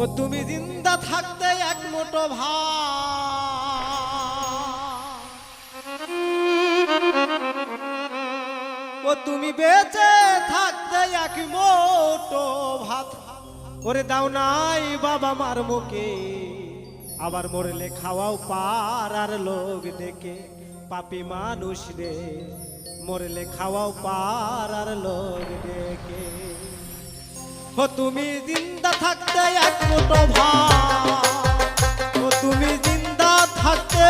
ও তুমি জিন্দা থাকতে এক মোটো ভাত। ও তুমি বেঁচে থাকতে এক মোটো ভাত। ওরে দাও নাই বাবা মার মুখে। আবার মরলে খাওয়াও পার আর লোক ডেকে। পাপি মানুষ রে, মরলে খাওয়াও পার আর লোক ডেকে। ও তুমি জিন্দা থাকতে এক মোটো ভাত। ও তুমি জিন্দা থাকতে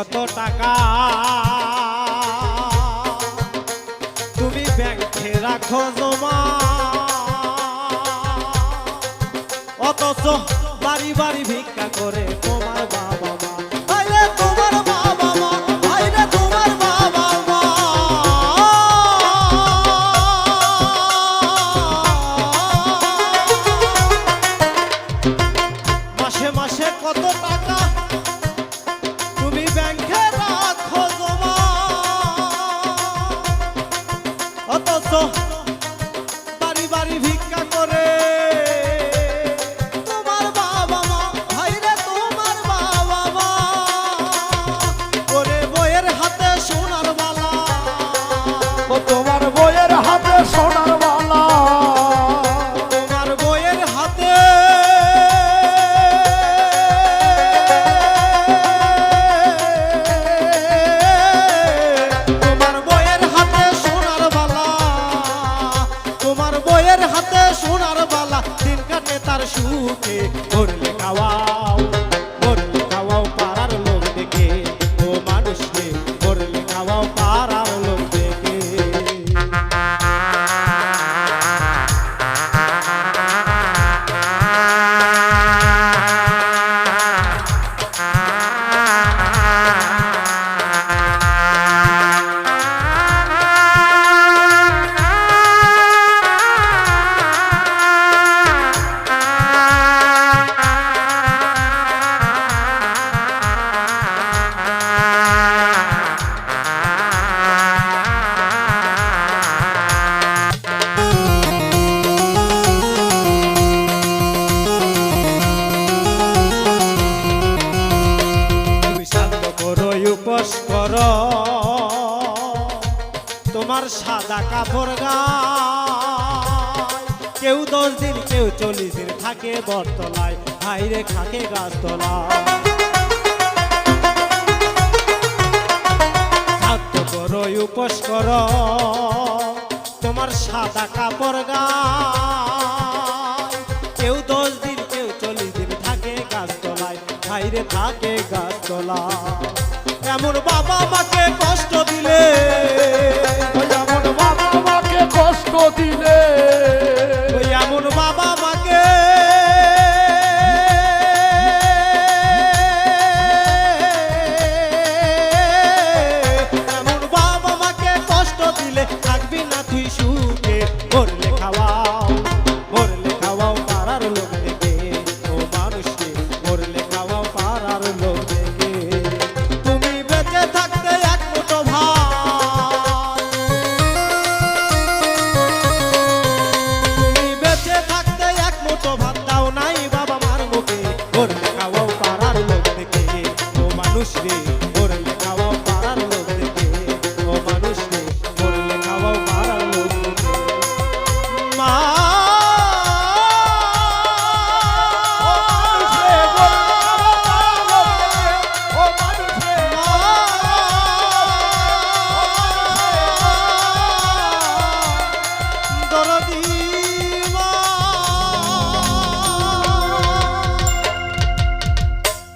কত টাকা? তুমি ব্যাংকে রাখো জমা। অথচ বাড়ি বাড়ি ভিক্ষা করে তোমার বাবা তোমার সাদা কাপড় গায়। কেউ দশ দিন, কেউ চল্লিশ দিন থাকে বটতলায়। ভাইরে খাকে গাছতলায়। শান্ত করো উপোস করো। তোমার সাদা কাপড় গায়। কেউ দশ দিন, কেউ চল্লিশ দিন থাকে গাছতলায়। বাইরে থাকে এমন বাবা মাকে কষ্ট দিলে। এমন বাবা মাকে কষ্ট দিলে। Você.